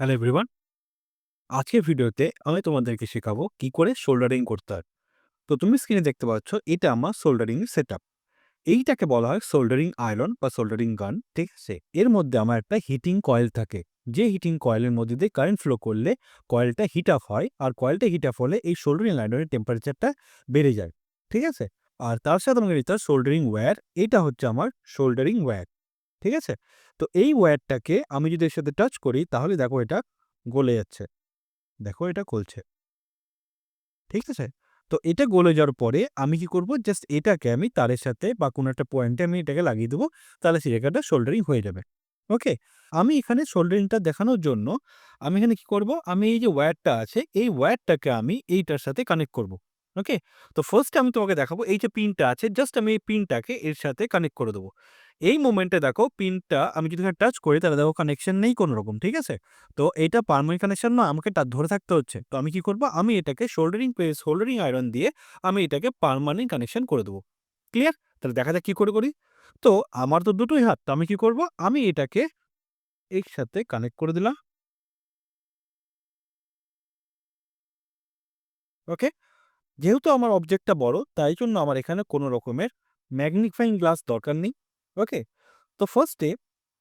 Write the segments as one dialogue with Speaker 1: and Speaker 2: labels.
Speaker 1: Hello everyone আজকের ভিডিওতে আমি তোমাদেরকে শেখাবো কি করে সোল্ডারিং করতে হয়। তো তুমি স্ক্রিনে দেখতে পাচ্ছ, এটা আমার সোল্ডারিং সেট এইটাকে বলা হয় সোল্ডারিং আয়রন বা সোল্ডারিং গান ঠিক আছে? এর মধ্যে আমার একটা হিটিং কয়েল থাকে। যে হিটিং কয়েলের মধ্যে দিয়ে কারেন্ট ফ্লো করলে কয়েলটা হিট আপ হয় আর কয়েলটা হিট আপ হলে এই সোল্ডারিং আয়রনের টেম্পারেচারটা বেড়ে যায়, ঠিক আছে? আর তার সাথে আমাকে নিতে সোল্ডারিং ওয়্যার এটা হচ্ছে আমার সোল্ডারিং ওয়্যার ঠিক আছে? তো এই ওয়্যারটাকে আমি যদি এর সাথে টাচ করি, তাহলে দেখো এটা গলে যাচ্ছে। দেখো এটা গলছে। ঠিক আছে? তো এটা গলে যাওয়ার পরে আমি কি করব? জাস্ট এটাকে আমি তারের সাথে বা কোনো একটা পয়েন্টে আমি এটাকে লাগিয়ে দেবো, তাহলে সেই জায়গাটা শোল্ডারিং হয়ে যাবে। ওকে আমি এখানে শোল্ডারিংটা দেখানোর জন্য আমি এখানে কি করব? আমি এই যে ওয়্যারটা আছে, এই ওয়্যারটাকে আমি এইটার সাথে কানেক্ট করব। ওকে তো ফার্স্ট আমি তোমাকে দেখাবো, এই যে পিনটা আছে জাস্ট আমি এই পিনটাকে এর সাথে কানেক্ট করে দেবো। এই মোমেন্টে দেখো পিনটা আমি যদি টাচ করি, তাহলে দেখো কানেকশন নেই কোনো রকম ঠিক আছে? তো এটা পারমানেন্ট কানেকশন না আমাকে তা ধরে থাকতে হচ্ছে। তো আমি কি করব? আমি এটাকে শোল্ডারিং পেস হোল্ডারিং আয়রন দিয়ে আমি এটাকে পারমানেন্ট কানেকশন করে দেবো। ক্লিয়ার তাহলে দেখা যাক কী করে করি? তো আমার তো দুটোই হাত, তো আমি কি করব? আমি এটাকে এর সাথে কানেক্ট করে দিলাম। ওকে যেহেতু আমার অবজেক্টটা বড়, তাই জন্য আমার এখানে কোনো রকমের ম্যাগনিফাইং গ্লাস দরকার নেই। ওকে তো ফার্স্টে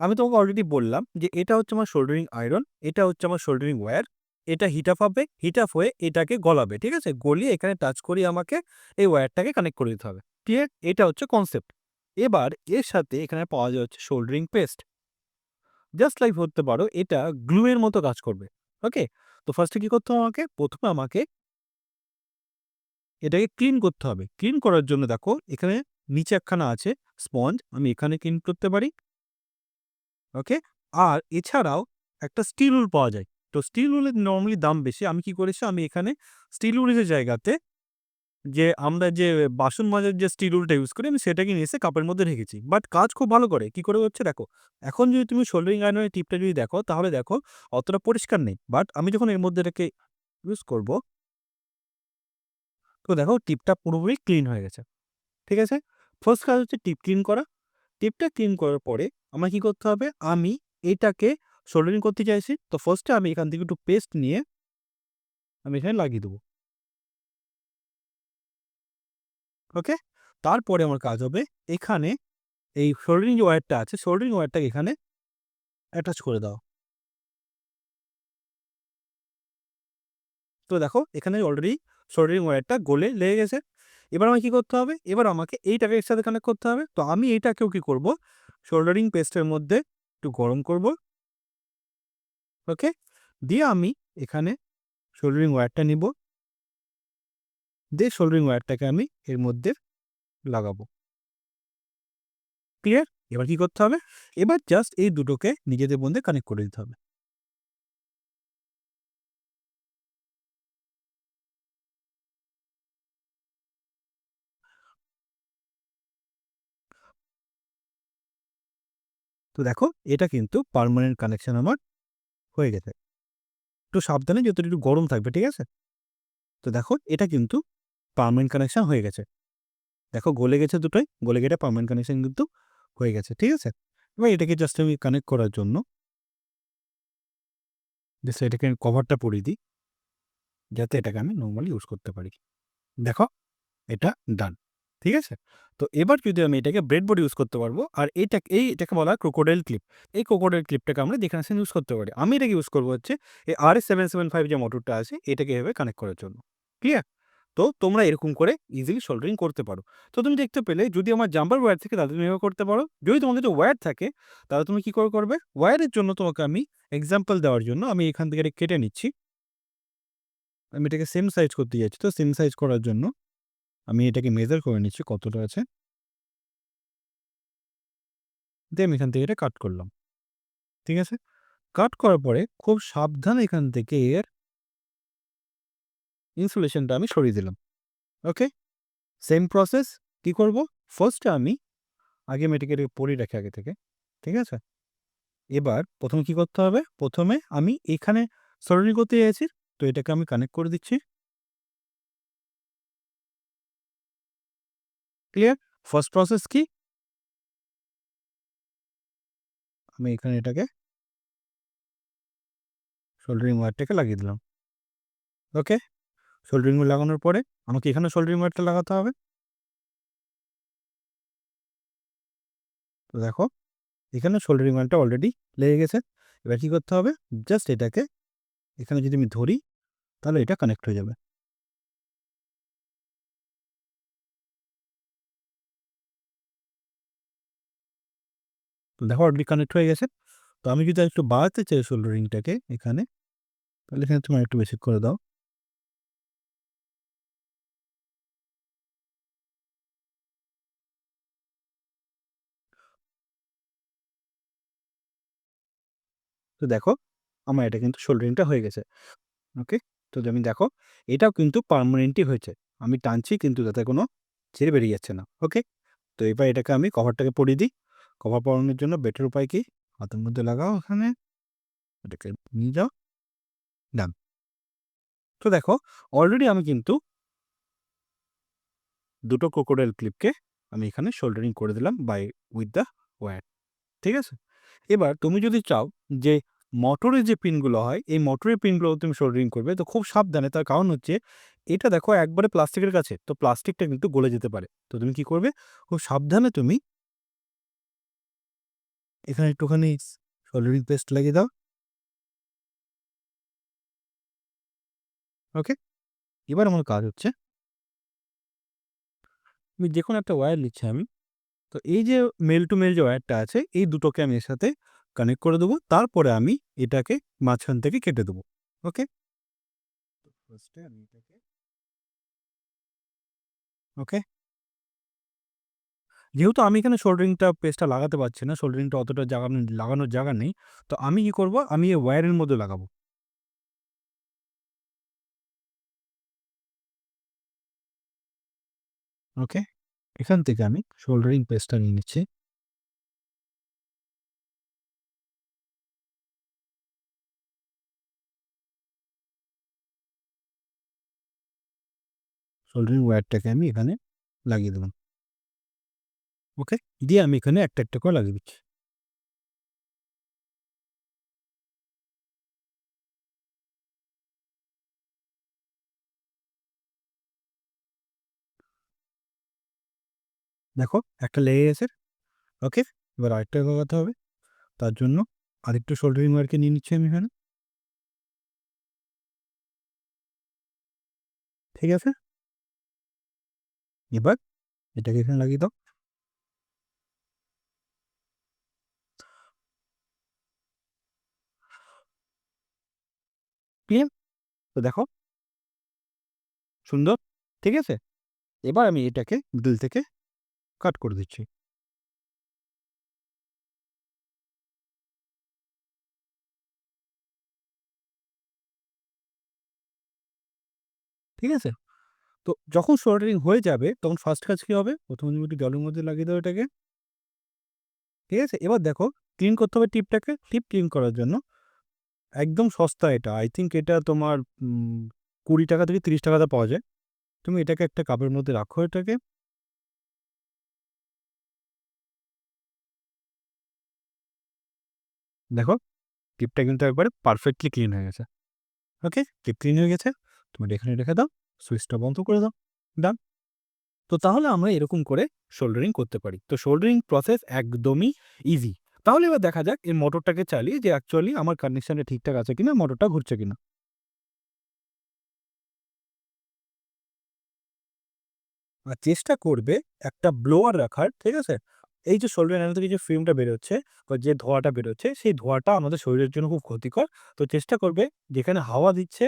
Speaker 1: আমি তোমাকে অলরেডি বললাম যে এটা হচ্ছে আমার শোল্ডারিং আয়রন এটা হচ্ছে আমার শোল্ডারিং ওয়্যার এটা হিট আপ হবে হিট আপ হয়ে এটাকে গলাবে, ঠিক আছে? গলিয়ে এখানে টাচ করিয়ে আমাকে এই ওয়্যারটাকে কানেক্ট করে দিতে হবে। ক্লিয়ার এটা হচ্ছে কনসেপ্ট এবার এর সাথে এখানে পাওয়া যায় হচ্ছে শোল্ডারিং পেস্ট জাস্ট লাইক ধরতে পারো, এটা গ্লুয়ের মতো কাজ করবে। ওকে তো ফার্স্টে কি করতে হবে আমাকে? প্রথমে আমাকে এটাকে ক্লিন করতে হবে। ক্লিন করার জন্য দেখো, এখানে নিচে একখানা আছে, স্পঞ্জ, আমি এখানে ক্লিন করতে পারি। ওকে আর এছাড়াও একটা স্টিল উল পাওয়া যায়। তো স্টিল উলের নর্মালি দাম বেশি। আমি কি করেছি? আমি এখানে স্টিল উলের জায়গাতে যে আমরা যে বাসন মাজার যে স্টিল উলটা ইউজ করি, আমি সেটাকে নিয়ে এসে কাপের মধ্যে রেখেছি। বাট কাজ খুব ভালো করে। কি করে হচ্ছে? দেখো, এখন যদি তুমি শোল্ডারিং আয়রনের টিপটা যদি দেখো, তাহলে দেখো অতটা পরিষ্কার নেই। বাট আমি যখন এর মধ্যে এটাকে ইউজ করব, তো দেখো টিপটা পুরোপুরি ক্লিন হয়ে গেছে। ঠিক আছে? ফার্স্ট কাজ হচ্ছে টিপ ক্লিন করা। টিপটা ক্লিন করার পরে আমার কি করতে হবে? আমি এটাকে সোল্ডারিং করতে চাইছি। তো ফার্স্টে আমি এখান থেকে একটু পেস্ট নিয়ে আমি এখানে লাগিয়ে দেবো। ওকে তারপরে আমার কাজ হবে এখানে এই সোল্ডারিং যে ওয়্যারটা আছে সোল্ডারিং ওয়্যারটাকে এখানে অ্যাটাচ করে দাও। তো দেখো, এখানে অলরেডি সোল্ডারিং ওয়্যারটা গোলে লেগে গেছে। এবার আমাকে কী করতে হবে? এবার আমাকে এইটাকে এর সাথে কানেক্ট করতে হবে। তো আমি এইটাকেও কি করব? শোল্ডারিং পেস্টের মধ্যে একটু গরম করব। ওকে দিয়ে আমি এখানে শোল্ডারিং ওয়্যারটা নিব। দিয়ে শোল্ডারিং ওয়্যারটাকে আমি এর মধ্যে লাগাবো। ক্লিয়ার এবার কি করতে হবে? এবার জাস্ট এই দুটোকে নিজেদের মধ্যে কানেক্ট করে দিতে হবে। তো দেখো, এটা কিন্তু পারমানেন্ট কানেকশন আমার হয়ে গেছে। একটু সাবধানে যত একটু গরম থাকবে, ঠিক আছে? তো দেখো, এটা কিন্তু পারমানেন্ট কানেকশন হয়ে গেছে। দেখো, গলে গেছে দুটোই, গলে গেটে পারমানেন্ট কানেকশন কিন্তু হয়ে গেছে, ঠিক আছে? এবার এটাকে জাস্ট আমি কানেক্ট করার জন্য জাস্ট এটাকে আমি কভারটা পরিয়ে দিই, যাতে এটাকে আমি নর্মালি ইউজ করতে পারি। দেখো, এটা ডান ঠিক আছে? তো এবার যদি আমি এটাকে ব্রেডবোর্ড ইউজ করতে পারব, আর এইটা, এই এটাকে বলা হয় ক্রোকোডাইল ক্লিপ এই ক্রোকোডাইল ক্লিপটাকে আমরা যেখানে ইউজ করতে পারি। আমি এটাকে ইউজ করব হচ্ছে এই R S seven seven five যে মোটরটা আছে, এটাকে এভাবে কানেক্ট করার জন্য। ক্লিয়ার তো তোমরা এরকম করে ইজিলি সোল্ডারিং করতে পারো। তো তুমি দেখতে পেলে, যদি আমার জাম্পার ওয়্যার থেকে তাহলে তুমি এভাবে করতে পারো। যদি তোমাদের যে ওয়্যার থাকে, তাহলে তুমি কী করে করবে? ওয়্যারের জন্য তোমাকে আমি এক্সাম্পল দেওয়ার জন্য আমি এখান থেকে কেটে নিচ্ছি। আমি এটাকে সেম সাইজ করতে যাচ্ছি। তো সেম সাইজ করার জন্য আমি এটাকে মেজার করে নিচ্ছি কতটা আছে। দিয়ে আমি এখান থেকে এটা কাট করলাম। ঠিক আছে? কাট করার পরে খুব সাবধানে এখান থেকে এর ইনসুলেশনটা আমি সরিয়ে দিলাম। ওকে সেম প্রসেস কি করব? ফার্স্টে আমি আগে মেটিকে পরি রাখি আগে থেকে। ঠিক আছে? এবার প্রথমে কি করতে হবে? প্রথমে আমি এখানে সরণি করতে চাইছি তো এটাকে আমি কানেক্ট করে দিচ্ছি। ক্লিয়ার ফার্স্ট প্রসেস কি? আমি এখানে এটাকে সোল্ডারিং ওয়্যারটাকে লাগিয়ে দিলাম। ওকে সোল্ডারিং লাগানোর পরে আমাকে এখানে সোল্ডারিং ওয়্যারটা লাগাতে হবে। তো দেখো, এখানে সোল্ডারিং ওয়্যারটা অলরেডি লেগে গেছে। এবার কী করতে হবে? জাস্ট এটাকে এখানে যদি আমি ধরি, তাহলে এটা কানেক্ট হয়ে যাবে। দেখো অলরেডি কানেক্ট হয়ে গেছে। তো আমি যদি একটু বাড়াতে চাই সোল্ডারিংটাকে এখানে, তাহলে এখানে তুমি একটু বেশি করে দাও। তো দেখো, আমার এটা কিন্তু শোল্ডারিংটা হয়ে গেছে। ওকে তো আমি দেখো, এটাও কিন্তু পারমানেন্টই হয়েছে। আমি টানছি কিন্তু তাতে কোনো ছেড়ে বেরিয়ে যাচ্ছে না। ওকে তো এবার এটাকে আমি কভারটাকে পরিয়ে দিই। কভার পরানোর জন্য বেটার উপায় কি? হাতের মধ্যে লাগাও ওখানে। এটাকে নিয়ে যাও। ডান তো দেখো অলরেডি আমি কিন্তু দুটো ক্রোকোডাইল ক্লিপকে আমি এখানে শোল্ডারিং করে দিলাম বাই উইথ দ্য ওয়্যার ঠিক আছে? এবার তুমি যদি চাও যে মোটরের যে পিনগুলো হয়, এই মোটরের পিনগুলো তুমি শোল্ডারিং করবে, তো খুব সাবধানে, তার কারণ হচ্ছে এটা দেখো একবারে প্লাস্টিকের কাছে, তো প্লাস্টিকটা কিন্তু গলে যেতে পারে। তো তুমি কি করবে? খুব সাবধানে তুমি এখানে একটুখানি সোল্ডারিং পেস্ট লাগিয়ে দাও। ওকে এবার আমার কাজ হচ্ছে আমি যে কোনো একটা ওয়্যার নিচ্ছি আমি। তো এই যে মেল টু মেল যে ওয়্যারটা আছে, এই দুটোকে আমি এর সাথে কানেক্ট করে দেবো। তারপরে আমি এটাকে মাঝখান থেকে কেটে দেবো। ওকে ওকে যেহেতু আমি এখানে শোল্ডারিংটা পেস্টটা লাগাতে পারছি না শোল্ডারিংটা অতটা জায়গা লাগানোর জায়গা নেই, তো আমি কি করব? আমি এই ওয়্যারের মধ্যে লাগাবো। ওকে এখান থেকে আমি শোল্ডারিং পেস্টটা নিয়ে নিচ্ছি। সোল্ডারিং ওয়্যারটাকে আমি এখানে লাগিয়ে দিলাম ওকে, দিয়ে আমি এখানে একটা একটা করে লাগিয়ে দিচ্ছি। দেখো, একটা লেগে গেছে ওকে, এবার আরেকটা লাগাতে হবে। তার জন্য আরেকটু শোল্ডারিং ওয়ারকে নিয়ে নিচ্ছি আমি এখানে। ঠিক আছে? এবার এটাকে এখানে লাগিয়ে দাও। ক্লিয়ার তো দেখো। সুন্দর, ঠিক আছে? এবার আমি এটাকে দিল থেকে কাট করে দিচ্ছি। ঠিক আছে? তো যখন সোল্ডারিং হয়ে যাবে, তখন ফার্স্ট কাজ কী হবে? প্রথমে তুমি একটু জলের মধ্যে লাগিয়ে দাও এটাকে। ঠিক আছে? এবার দেখো ক্লিন করতে হবে টিপটাকে টিপ ক্লিন করার জন্য একদম সস্তা এটা। আই থিঙ্ক এটা তোমার কুড়ি টাকা থেকে তিরিশ টাকাতে পাওয়া যায়। তুমি এটাকে একটা কাপের মধ্যে রাখো এটাকে। দেখো টিপটা কিন্তু একবারে পারফেক্টলি ক্লিন হয়ে গেছে। ওকে টিপ ক্লিন হয়ে গেছে। তুমি এখানে রেখে দাও। সুইচটা বন্ধ করে দাও। ডান তো তাহলে আমরা এরকম করে শোল্ডারিং করতে পারি। তো শোল্ডারিং প্রসেস একদমই ইজি তাহলে এবার দেখা যাক, এই মোটরটাকে চালিয়ে যে অ্যাকচুয়ালি আমার কন্ডিশনটা ঠিকঠাক আছে কিনা, মোটরটা ঘুরছে কিনা। আর চেষ্টা করবে একটা ব্লোয়ার রাখার, ঠিক আছে? এই যে শোল্ডার অ্যানেল থেকে যে ফিল্মটা বেরোচ্ছে বা যে ধোঁয়াটা বেরোচ্ছে, সেই ধোঁয়াটা আমাদের শরীরের জন্য খুব ক্ষতিকর। তো চেষ্টা করবে যেখানে হাওয়া দিচ্ছে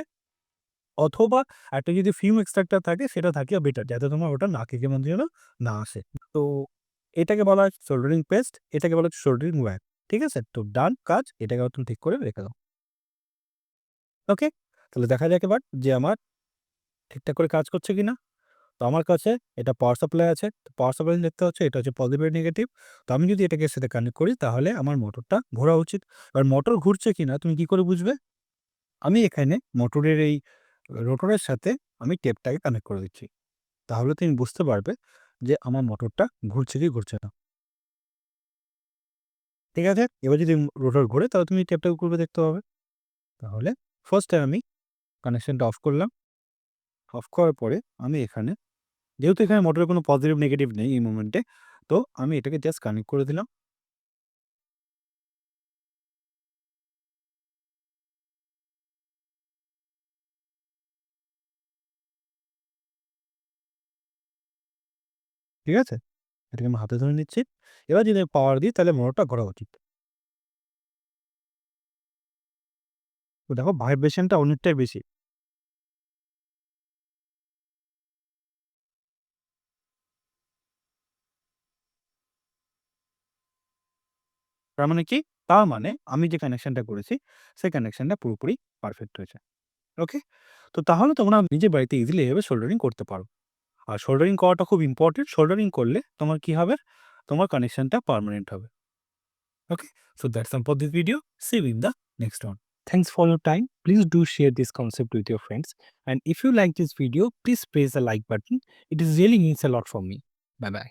Speaker 1: অথবা একটা যদি ফিল্ম এক্সট্রাক্টার থাকে, সেটা থাকে বেটার যাতে তোমার ওটা নাকের মধ্যে যেন না আসে। তো এটাকে বলা হয় শোল্ডারিং পেস্ট এটাকে বলা হচ্ছে শোল্ডারিং ওয়্যার ঠিক আছে? তো ডান কাজ, এটাকে তুমি ঠিক করে রেখে দাও। ওকে তাহলে দেখা যাক এবার যে আমার ঠিকঠাক করে কাজ করছে কিনা। তো আমার কাছে এটা পাওয়ার সাপ্লাই আছে, তো পাওয়ার সাপ্লাই দেখতে হচ্ছে এটা হচ্ছে পজিটিভ নেগেটিভ তো আমি যদি এটাকে সাথে কানেক্ট করি, তাহলে আমার মোটরটা ঘোরা উচিত। এবার মোটর ঘুরছে কিনা, তুমি কি করে বুঝবে? আমি এখানে মোটরের এই রোটরের সাথে আমি টেপটাকে কানেক্ট করে দিচ্ছি। তাহলে তুমি বুঝতে পারবে যে আমার মোটরটা ঘুরছে কি ঘুরছে না। ঠিক আছে? এবার যদি রোটর ঘুরে তাহলে তুমি ট্যাপটা করবে দেখতে পাবে। তাহলে ফার্স্ট টাইম আমি কানেকশানটা অফ করলাম। অফ করার পরে আমি এখানে, যেহেতু এখানে মোটরের কোনো পজিটিভ নেগেটিভ নেই এই মুমেন্টে তো আমি এটাকে জাস্ট কানেক্ট করে দিলাম। ঠিক আছে? এটাকে আমি হাতে ধরে নিচ্ছি। এবার যদি পাওয়ার দিই, তাহলে মোটরটা ঘোরা উচিত। দেখো ভাইব্রেশনটা অনেকটাই বেশি। তার মানে কি? তার মানে আমি যে কানেকশনটা করেছি, সেই কানেকশনটা পুরোপুরি পারফেক্ট হয়েছে। ওকে তো তাহলে তোমরা নিজের বাড়িতে ইজিলি এভাবে সোল্ডারিং করতে পারো। আর শোল্ডারিং করাটা খুব ইম্পর্টেন্ট শোল্ডারিং করলে তোমার কি হবে? তোমার কানেকশনটা পারমানেন্ট হবে। Okay so that's am for this video save in the next one thanks for your time please do share this concept with your friends and if you like this video please press the like button it is really means a lot for me bye bye